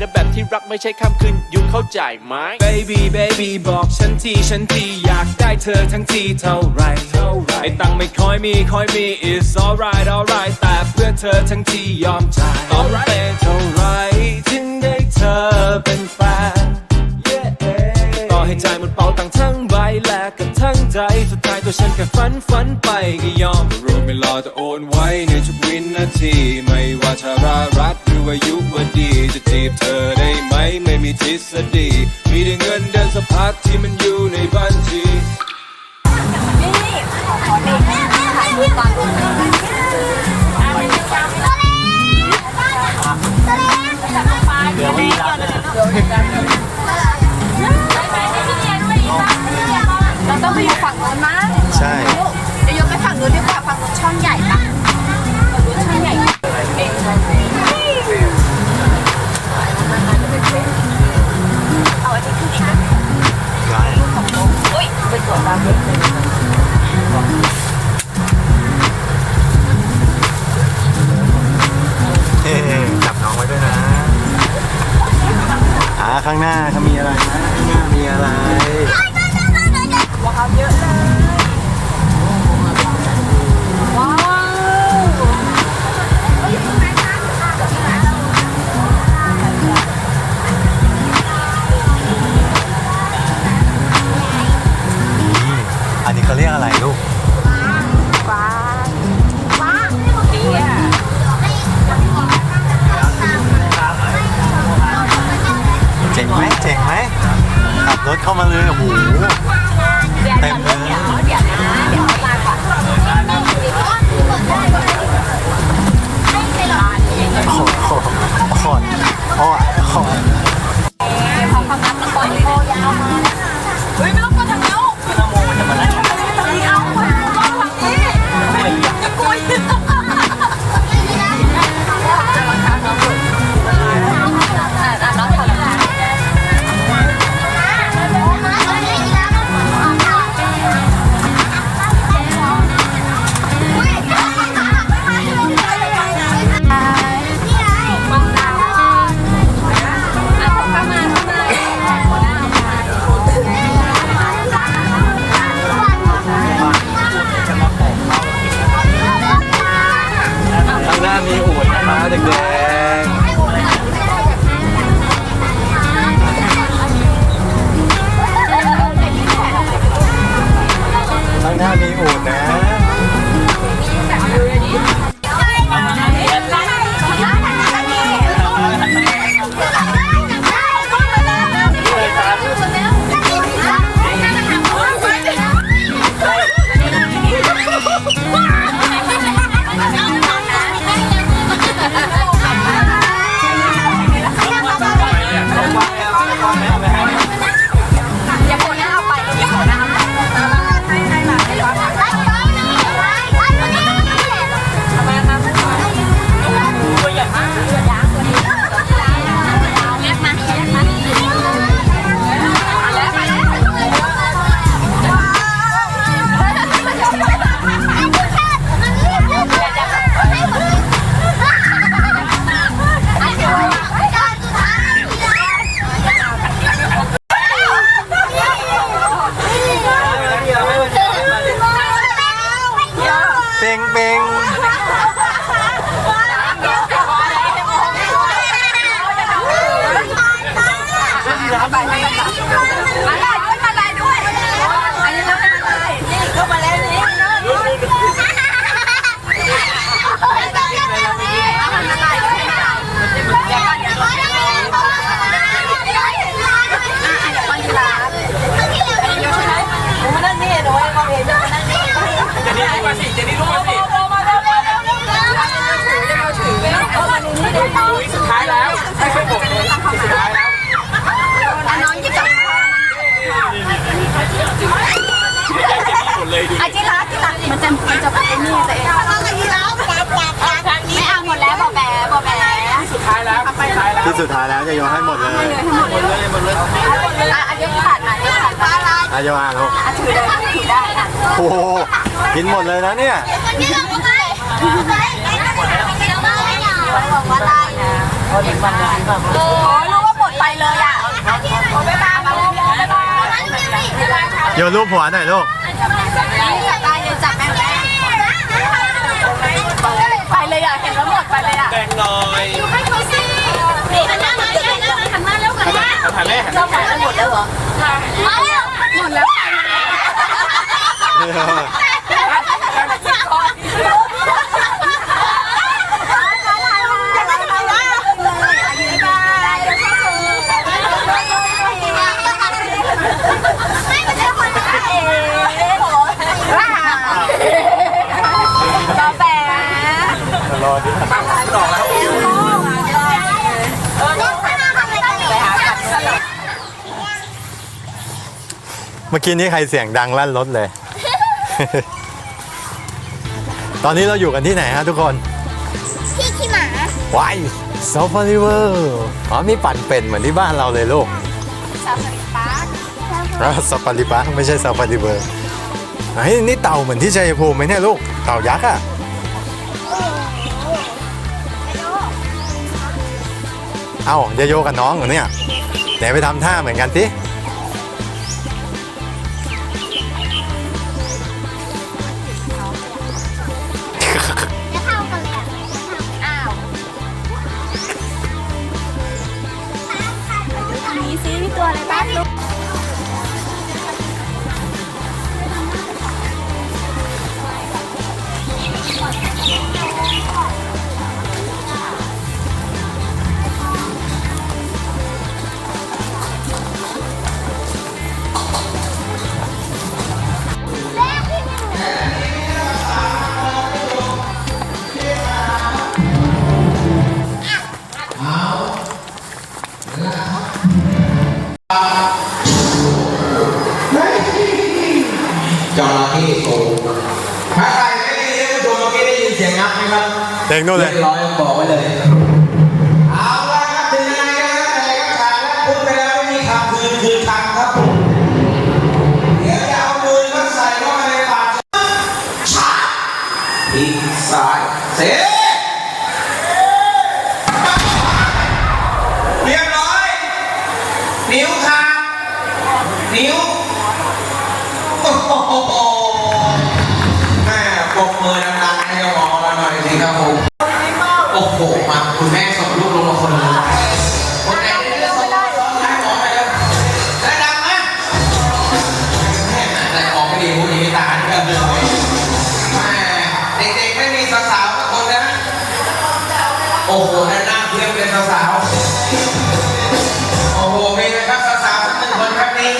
นะแบบที่รักไม่ใช่ข้ามคืนอยู่เข้าใจไหม baby baby บอกฉันทีฉันทีอยากได้เธอทั้งทีเท่าไรเท่าไรไอ้ตังค์ไม่ค่อยมีค่อยมี it's alright alright แต่เพื่อเธอทั้งทียอมจ่ายต้องเปย์เท่าไรถึงได้เธอเป็นแฟน ตัวฉันแค่ฝันฝันไปก็ยอมรู้ไม่รอจะโอนไว้ในทุกวินาที ไม่ว่าชารารัตหรือว่ายุวดี จะจีบเธอได้ไหมไม่มีทฤษฎีมีแต่เงินเดือนสะพัดที่มันอยู่ในบัญชี น้าเขามี รถเข้ามาเลยโอ้โหเดี๋ยวเต็มเลยเดี๋ยวเดี๋ยวนะเดี๋ยวเอาลาก่อนโอ้โหโอ้โหโอ้โหโอ้โหพอความรักมันปล่อยโคยาวมาเฮ้ยไม่ต้องกลั เป่งเป่ง มันจะมันจะไปนี่ตัวเองไม่เอาหมดแล้วบอแบะบอแบะสุดท้ายแล้วที่สุดท้ายแล้วจะโยนให้หมดเลยหมดเลยหมดเลยหมดเลยอะยกผ่านมายกผ่านมาอะโยนอะลูกถือเลยถือได้นะโอ้โหกินหมดเลยนะเนี่ยโอ้รู้ว่าหมดไปเลยอะโยนรูปหัวหน่อยลูก ไปเลยอะเห็นแล้วหมดไปเลยอะแดงหน่อยให้เขาสินี่หันหน้ามาหันหน้าแล้วหันหน้าถ่ายแม่หันเราหมดกันหมดแล้วเหรอมาแล้ว หมดแล้ว มื่อกี้นี้ใครเสียงดังลั่นรถเลย ตอนนี้เราอยู่กันที่ไหนฮะทุกคนพี่ขี้หมาว้ายซาฟารีเวอร์อ๋อมีปั่นเป็นเหมือนที่บ้านเราเลยลูกซาฟารีพาร์คอ่าซาฟารีปาร์คไม่ใช่ซาฟารีเวอร์เฮ้ยนี่เต่าเหมือนที่ชัยภูมิไหมเนี่ยลูก เต่ายักษ์อะเอ้าเดโยกับน้องเหรอเนี่ยไหนไปทำท่าเหมือนกันสิ อะไรบ้างลูก เมื่อกี้ได้ยินเสียงงับไหมครับเด็กนู่นเลยเรียบร้อยบอกไว้เลยเอาละครับถึงยังไงก็แล้วแต่ก็ฉากแล้วพูดไปแล้วไม่มีคำคืนคืนคำครับเดี๋ยวจะเอามือก็ใส่เข้าไปในปากชาอีกซ้ายเสร็จเรียบร้อย นิ้วขาดนิ้วโอ้โห โอ้โหด้านหน้าเพียบเป็นสาวๆโอ้โหมีไหมครับสาวๆสักหนึ่งคนครับนี่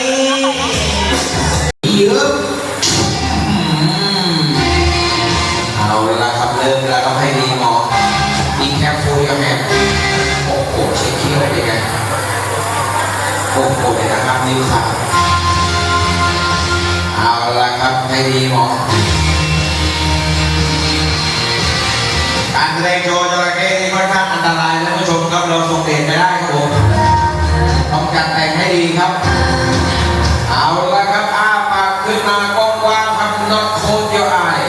เยอะอืมเอาละครับเริ่มแล้วครับให้ดีหมออีแคปฟูลกับแม่โอ้โหเช็คเคิ้ยวเป็นไงโอ้โหเดี๋ยวนะครับนิ้วขาดเอาละครับให้ดีหมอการแสดงโชว์จระ มครับเราส่งเดชไปได้ครับผมต้องจัดแต่งให้ดีครับ เอาละครับอ้าปากขึ้นมากว้างๆครับ not close your eye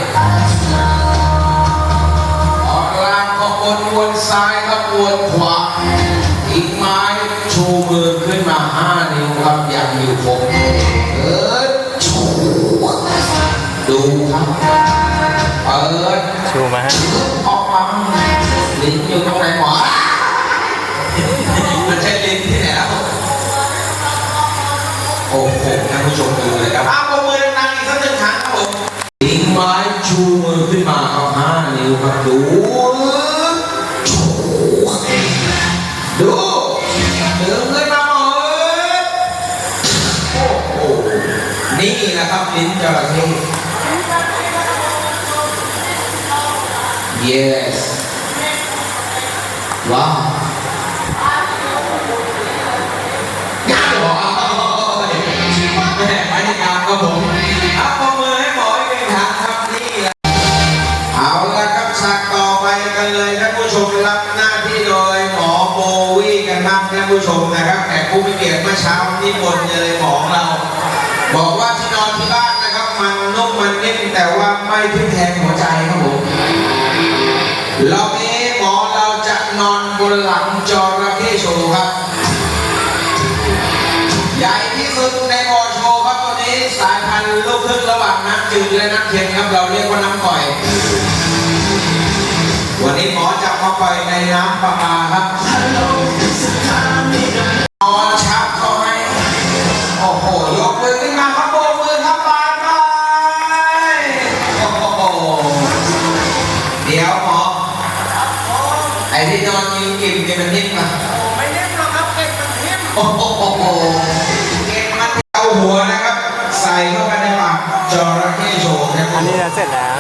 ออกล่างก็วนวนซ้ายครับวนขวาอีกไม้ชูมือขึ้นมาห้านิ้วครับยังอยู่คงเปิดชูดูครับเปิดชูมาฮะ โอ้โหท่านผู้ชมดูเลยครับอ้าวปรบมือดังๆอีกสักหนึ่งครั้งครับผมลิ้นไม้ชูมือขึ้นมาครับห้านิ้วครับดูดูดึงขึ้นมาหมดโอ้โหนี่แหละครับลิ้นจระเข้ Yes ว้าว รับหน้าที่โดยหมอโบวี่กันบ้างท่านผู้ชมนะครับแขกผู้มีเกียรติเมื่อเช้านี่บนเลยหมอเรา บอกว่าที่นอนที่บ้านนะครับ มันนุ่มมันนิ่มแต่ว่าไม่ทิ้งแทงหัวใจครับผมรอบนี้หมอเราจะนอนบนหลังจอระเข้โชว์ครับ ใหญ่ที่สุดในบอโชว์ครับตัวนี้สายพันธุ์ลูกครึ่งระหว่างน้ำจืดและน้ำเค็มครับเราเรียกว่าน้ำก่อย วันนี้หมอจะ ไปในน้ำประปาครับนอนชักเข้าให้โอ้โห ยกมือขึ้นมาครับโบกมือครับปานไปโอ้โห เดี๋ยวหมอไอ้ที่นอนยิงกิ่มเนี่ยมันนิ่มป่ะไม่นิ่มหรอกครับเก่งมันนิ่มโอ้โหเก่งมันเอาหัวนะครับ ใส่เข้าไปในปากจระเข้โชว์นะคอัรับนนี้จะเสร็จแล้ว